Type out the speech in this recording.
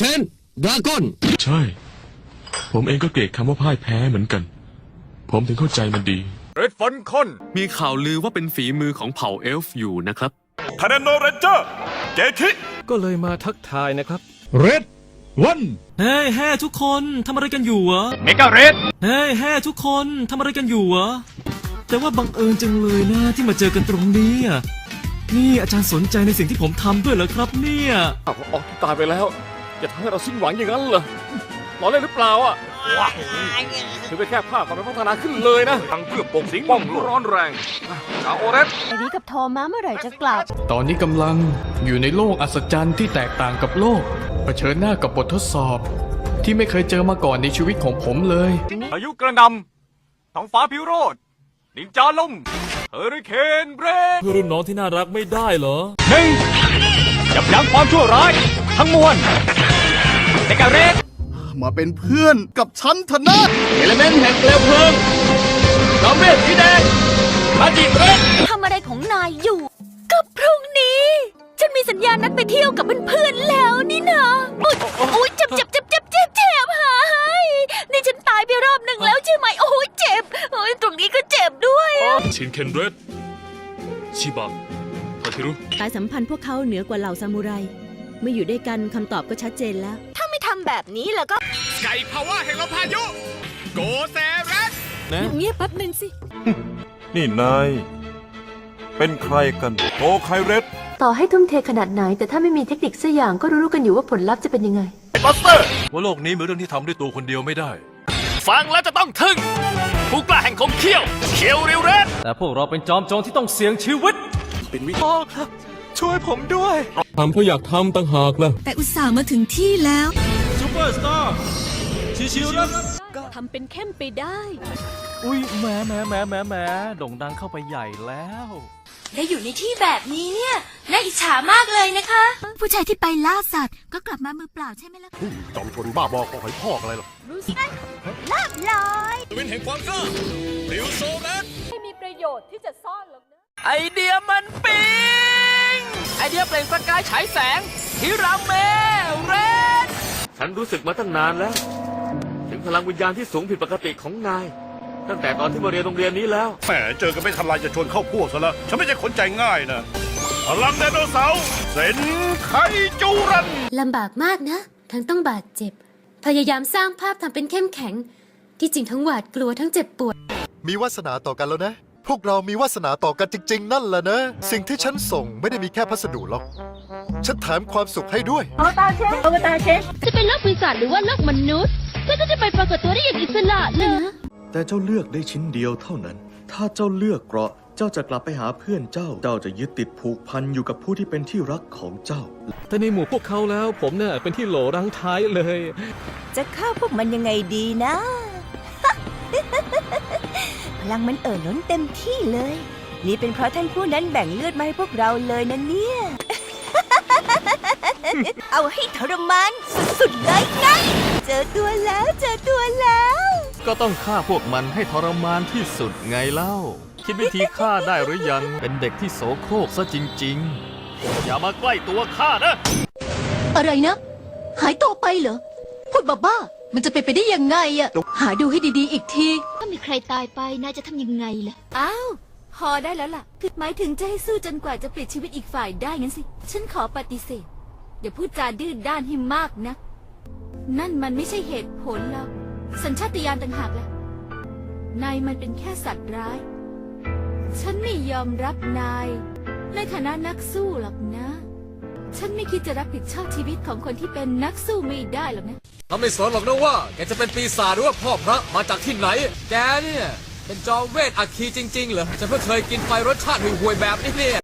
เทนดราก้อนใช่ ผมเองก็เกลียดคำว่าพ่ายแพ้เหมือนกัน ผมถึงเข้าใจมันดี เรดฟันคอนมีข่าวลือว่าเป็นฝีมือของเผ่าเอลฟ์อยู่นะครับ คาเนโนเรนเจอร์ เจคิ ก็เลยมาทักทายนะครับ เรดวันเฮ้ยแฮ่ทุกคนทำอะไรกันอยู่วะเมกาเรดเฮ้ยแฮ่ทุกคนทำอะไรกันอยู่วะแต่ว่าบังเอิญจังเลยนะที่มาเจอกันตรงนี้อะนี่อาจารย์สนใจในสิ่งที่ผมทำด้วยเหรอครับเนี่ยออกตายไปแล้ว อย่าทำให้เราสิ้นหวังอย่างนั้นเหรอล้อเล่นหรือเปล่าอะถือไปนแค่ภาพความเป็นพัฒนาขึ้นเลยนะทั้งเพื่อปกสิงป้องร้อนแรงชาวโอเรสไอรีกับโทมัสเมื่อไหร่จะกลับ ตอนนี้กำลังอยู่ในโลกอัศจรรย์ที่แตกต่างกับโลก เผชิญหน้ากับบททดสอบ ที่ไม่เคยเจอมาก่อนในชีวิตของผมเลยพายุกระหนำท้องฟ้าพิโรธนินจาลมเฮอริเคนเบรกเพื่อรุ่นน้องที่น่ารักไม่ได้เหรอหนึ่งยับยั้งความชั่วร้าย ทั้งมวล เมกาเรดมาเป็นเพื่อนกับฉันเถอะนะเอลเมนต์แห่งเปลวเพลิงดอมเมฆสีแดงมาจิเรดทำอะไรของนายอยู่กับพรุ่งนี้ ฉันมีสัญญาณนัดไปเที่ยวกับเพื่อนๆแล้วนี่นะอุ๊ยอุ้ยเจ็บเจ็บเจ็บเจ็บเจ็บเจ็บหายนี่ฉันตายไปรอบหนึ่งแล้วใช่ไหมโอ้ยเจ็บโอ้ยตรงนี้ก็เจ็บด้วยอะชินเคนเรดชิบะทาคิรุ สายสัมพันธ์พวกเขาเหนือกว่าเหล่าซามูไร เมื่ออยู่ด้วยกันคำตอบก็ชัดเจนแล้ว ท แบบนี้แล้วก็ไก่พาวาแห่งลมพายุ โกเซเรสเงียบแป๊บหนึ่งสิ นี่นาย เป็นใครกันโกไคเรสต่อให้ทุ่มเทขนาดไหน แต่ถ้าไม่มีเทคนิคสักอย่างก็รู้ๆกันอยู่ว่าผลลัพธ์จะเป็นยังไง บัสเตอร์ ว่าโลกนี้มีเรื่องที่ทำด้วยตัวคนเดียวไม่ได้ ฟังแล้วจะต้องทึ่ง ผู้กล้าแห่งคมเขี้ยวเขี้ยวเร็วเรสแต่พวกเราเป็นจอมโจรที่ต้องเสี่ยงชีวิตเป็นวิช่วยผมด้วย ทำเพราะอยากทำต่างหากนะแต่อุตส่าห์มาถึงที่แล้วซูเปอร์สตาร์ชิวๆนะทำเป็นเข้มไปได้ อุ้ยแหมแหมแหมแหมแหมโด่งดังเข้าไปใหญ่แล้ว ได้อยู่ในที่แบบนี้เนี่ยน่าอิจฉามากเลยนะคะ ผู้ชายที่ไปล่าสัตว์ก็กลับมามือเปล่าใช่ไหมล่ะจอมชนบ้าบอของหอยพอกอะไรหรอกลาบลอยวินแห่งความกล้าริวโซเรสไม่มีประโยชน์ที่จะซ่อนหรอกนะไอเดียมันปิงไอเดียเปล่งประกายฉายแสงฮิราเมเรดฉัน รู้สึกมาตั้งนานแล้ว ถึงพลังวิญญาณที่สูงผิดปกติของนาย ตั้งแต่ตอนที่มาเรียนโรงเรียนนี้แล้ว แหมเจอกันไม่ทันไรจะชวนเข้าพวกซะแล้วฉันไม่ใช่คนใจง่ายนะพลังไดโนเสาร์เซนไคจูรัน ลำบากมากนะ ทั้งต้องบาดเจ็บ พยายามสร้างภาพทำเป็นเข้มแข็ง ที่จริงทั้งหวาดกลัวทั้งเจ็บปวด มีวาสนาต่อกันแล้วนะ พวกเรามีวาสนาต่อกันจริง ๆ นั่นแหละนะ สิ่งที่ฉันส่งไม่ได้มีแค่พัสดุหรอก ฉันแถมความสุขให้ด้วยจะเป็นโลกปีศาจหรือว่าโลกมนุษย์ก็จะไปปรากฏตัวได้อย่างอิสระเลยแต่เจ้าเลือกได้ชิ้นเดียวเท่านั้น ถ้าเจ้าเลือกเกราะ เจ้าจะกลับไปหาเพื่อนเจ้า เจ้าจะยึดติดผูกพันอยู่กับผู้ที่เป็นที่รักของเจ้า แต่ในหมู่พวกเขาแล้วผมเนี่ยเป็นที่โหลรังท้ายเลย จะฆ่าพวกมันยังไงดีนะพ ลังมันเอ่อล้นเต็มที่เลย นี่เป็นเพราะท่านผู้นั้นแบ่งเลือดมาให้พวกเราเลยนะเนี่ย เอาให้ทรมานสุดๆเลยนะเจอตัวแล้วเจอตัวแล้ว ก็ต้องฆ่าพวกมันให้ทรมานที่สุดไงเล่า คิดวิธีฆ่าได้หรือยัง เป็นเด็กที่โสโครกซะจริง ๆ อย่ามาใกล้ตัวข้านะ อะไรนะ หายตัวไปเหรอ พูดบ้าๆ มันจะเป็นไปได้ยังไงอะหาดูให้ดีๆอีกที ถ้ามีใครตายไปนายจะทำยังไงล่ะ อ้าวพอได้แล้วล่ะ คือหมายถึงจะให้สู้จนกว่าจะปลิดชีวิตอีกฝ่ายได้งั้นสิ ฉันขอปฏิเสธอย่าพูดจาดื้อด้านให้มากนะ นั่นมันไม่ใช่เหตุผลหรอกสัญชาตญาณต่างหากแหละนายมันเป็นแค่สัตว์ร้าย ฉันไม่ยอมรับนาย ในฐานะนักสู้หรอกนะ ฉันไม่คิดจะรับผิดชอบชีวิตของคนที่เป็นนักสู้ไม่ได้หรอกนะ เขาไม่สนหรอกนะว่า แกจะเป็นปีศาจหรือว่าพ่อพระมาจากที่ไหน แกเนี่ย เป็นจอมเวทอัคคีจริงๆเหรอจะเพิ่งเคยกินไฟรสชาติห่วยๆแบบนี้เนี่ย